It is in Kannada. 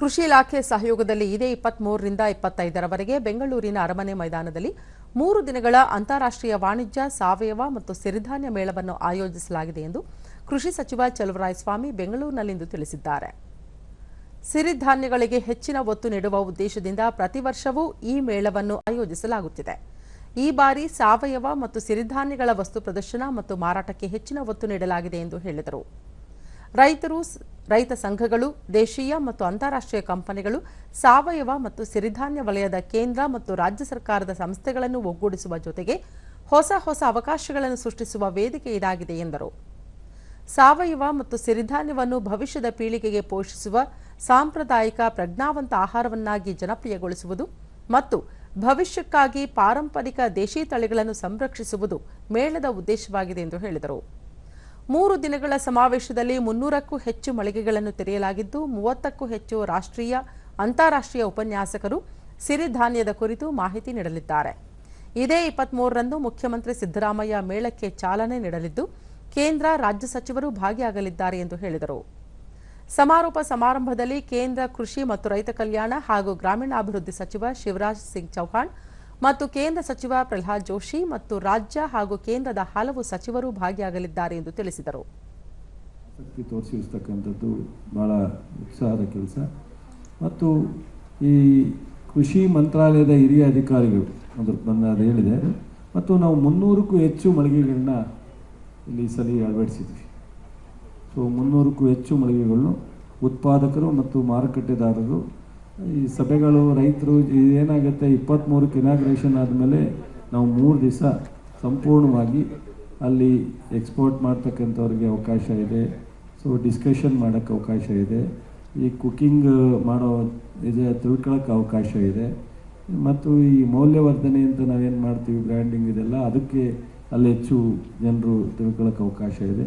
ಕೃಷಿ ಇಲಾಖೆ ಸಹಯೋಗದಲ್ಲಿ ಇದೇ ಇಪ್ಪತ್ಮೂರರಿಂದ ಇಪ್ಪತ್ತೈದರವರೆಗೆ ಬೆಂಗಳೂರಿನ ಅರಮನೆ ಮೈದಾನದಲ್ಲಿ ಮೂರು ದಿನಗಳ ಅಂತಾರಾಷ್ಟ್ರೀಯ ವಾಣಿಜ್ಯ, ಸಾವಯವ ಮತ್ತು ಸಿರಿಧಾನ್ಯ ಮೇಳವನ್ನು ಆಯೋಜಿಸಲಾಗಿದೆ ಎಂದು ಕೃಷಿ ಸಚಿವ ಚಲುವರಾಯಸ್ವಾಮಿ ಬೆಂಗಳೂರಿನಲ್ಲಿಂದು ತಿಳಿಸಿದ್ದಾರೆ. ಸಿರಿಧಾನ್ಯಗಳಿಗೆ ಹೆಚ್ಚಿನ ಒತ್ತು ನೀಡುವ ಉದ್ದೇಶದಿಂದ ಪ್ರತಿ ವರ್ಷವೂ ಈ ಮೇಳವನ್ನು ಆಯೋಜಿಸಲಾಗುತ್ತಿದೆ. ಈ ಬಾರಿ ಸಾವಯವ ಮತ್ತು ಸಿರಿಧಾನ್ಯಗಳ ವಸ್ತು ಪ್ರದರ್ಶನ ಮತ್ತು ಮಾರಾಟಕ್ಕೆ ಹೆಚ್ಚಿನ ಒತ್ತು ನೀಡಲಾಗಿದೆ ಎಂದು ಹೇಳಿದರು. ರೈತರು ರೈತ ಸಂಘಗಳು, ದೇಶೀಯ ಮತ್ತು ಅಂತಾರಾಷ್ಟ್ರೀಯ ಕಂಪನಿಗಳು, ಸಾವಯವ ಮತ್ತು ಸಿರಿಧಾನ್ಯ ವಲಯದ ಕೇಂದ್ರ ಮತ್ತು ರಾಜ್ಯ ಸರ್ಕಾರದ ಸಂಸ್ಥೆಗಳನ್ನು ಒಗ್ಗೂಡಿಸುವ ಜೊತೆಗೆ ಹೊಸ ಹೊಸ ಅವಕಾಶಗಳನ್ನು ಸೃಷ್ಟಿಸುವ ವೇದಿಕೆ ಇದಾಗಿದೆ ಎಂದರು. ಸಾವಯವ ಮತ್ತು ಸಿರಿಧಾನ್ಯವನ್ನು ಭವಿಷ್ಯದ ಪೀಳಿಗೆಗೆ ಪೋಷಿಸುವ ಸಾಂಪ್ರದಾಯಿಕ ಪ್ರಜ್ಞಾವಂತ ಆಹಾರವನ್ನಾಗಿ ಜನಪ್ರಿಯಗೊಳಿಸುವುದು ಮತ್ತು ಭವಿಷ್ಯಕ್ಕಾಗಿ ಪಾರಂಪರಿಕ ದೇಶೀ ತಳಿಗಳನ್ನು ಸಂರಕ್ಷಿಸುವುದು ಮೇಳದ ಉದ್ದೇಶವಾಗಿದೆ ಎಂದು ಹೇಳಿದರು. ಮೂರು ದಿನಗಳ ಸಮಾವೇಶದಲ್ಲಿ ಮುನ್ನೂರಕ್ಕೂ ಹೆಚ್ಚು ಮಳಿಗೆಗಳನ್ನು ತೆರೆಯಲಾಗಿದ್ದು, ಮೂವತ್ತಕ್ಕೂ ಹೆಚ್ಚು ರಾಷ್ಟ್ರೀಯ, ಅಂತಾರಾಷ್ಟ್ರೀಯ ಉಪನ್ಯಾಸಕರು ಸಿರಿಧಾನ್ಯದ ಕುರಿತು ಮಾಹಿತಿ ನೀಡಲಿದ್ದಾರೆ. ಇದೇ ಇಪ್ಪತ್ಮೂರರಂದು ಮುಖ್ಯಮಂತ್ರಿ ಸಿದ್ದರಾಮಯ್ಯ ಮೇಳಕ್ಕೆ ಚಾಲನೆ ನೀಡಲಿದ್ದು, ಕೇಂದ್ರ ರಾಜ್ಯ ಸಚಿವರು ಭಾಗಿಯಾಗಲಿದ್ದಾರೆ ಎಂದು ಹೇಳಿದರು. ಸಮಾರೋಪ ಸಮಾರಂಭದಲ್ಲಿ ಕೇಂದ್ರ ಕೃಷಿ ಮತ್ತು ರೈತ ಕಲ್ಯಾಣ ಹಾಗೂ ಗ್ರಾಮೀಣಾಭಿವೃದ್ಧಿ ಸಚಿವ ಶಿವರಾಜ್ ಸಿಂಗ್ ಚೌಹಾಣ್ ಮತ್ತು ಕೇಂದ್ರ ಸಚಿವ ಪ್ರಹ್ಲಾದ್ ಜೋಶಿ ಮತ್ತು ರಾಜ್ಯ ಹಾಗೂ ಕೇಂದ್ರದ ಹಲವು ಸಚಿವರು ಭಾಗಿಯಾಗಲಿದ್ದಾರೆ ಎಂದು ತಿಳಿಸಿದರು. ತೋರಿಸಿರ್ತಕ್ಕಂಥದ್ದು ಬಹಳ ಉತ್ಸಾಹದ ಕೆಲಸ. ಮತ್ತು ಈ ಕೃಷಿ ಮಂತ್ರಾಲಯದ ಹಿರಿಯ ಅಧಿಕಾರಿಗಳು ಅದ್ರ ಬಂದ ಅದು ಹೇಳಿದೆ. ಮತ್ತು ನಾವು ಮುನ್ನೂರಕ್ಕೂ ಹೆಚ್ಚು ಮಳಿಗೆಗಳನ್ನ ಇಲ್ಲಿ ಸಲ ಅಳವಡಿಸಿದ್ವಿ. ಸೊ ಮುನ್ನೂರಕ್ಕೂ ಹೆಚ್ಚು ಮಳಿಗೆಗಳನ್ನು ಉತ್ಪಾದಕರು ಮತ್ತು ಮಾರುಕಟ್ಟೆದಾರರು ಈ ಸಭೆಗಳು ರೈತರು ಏನಾಗುತ್ತೆ ಇಪ್ಪತ್ತ್ಮೂರಕ್ಕೆ ಇನಾಗ್ರೇಷನ್ ಆದಮೇಲೆ ನಾವು ಮೂರು ದಿವಸ ಸಂಪೂರ್ಣವಾಗಿ ಅಲ್ಲಿ ಎಕ್ಸ್ಪೋರ್ಟ್ ಮಾಡ್ತಕ್ಕಂಥವ್ರಿಗೆ ಅವಕಾಶ ಇದೆ. ಸೊ ಡಿಸ್ಕಷನ್ ಮಾಡೋಕ್ಕೆ ಅವಕಾಶ ಇದೆ. ಈ ಕುಕ್ಕಿಂಗ್ ಮಾಡೋ ಇದೆ ತಿಳ್ಕೊಳ್ಳೋಕ್ಕೆ ಅವಕಾಶ ಇದೆ. ಮತ್ತು ಈ ಮೌಲ್ಯವರ್ಧನೆ ಅಂತ ನಾವೇನು ಮಾಡ್ತೀವಿ ಬ್ರ್ಯಾಂಡಿಂಗ್ ಇದೆಲ್ಲ ಅದಕ್ಕೆ ಅಲ್ಲಿ ಹೆಚ್ಚು ಜನರು ತಿಳ್ಕೊಳ್ಳೋಕ್ಕೆ ಅವಕಾಶ ಇದೆ.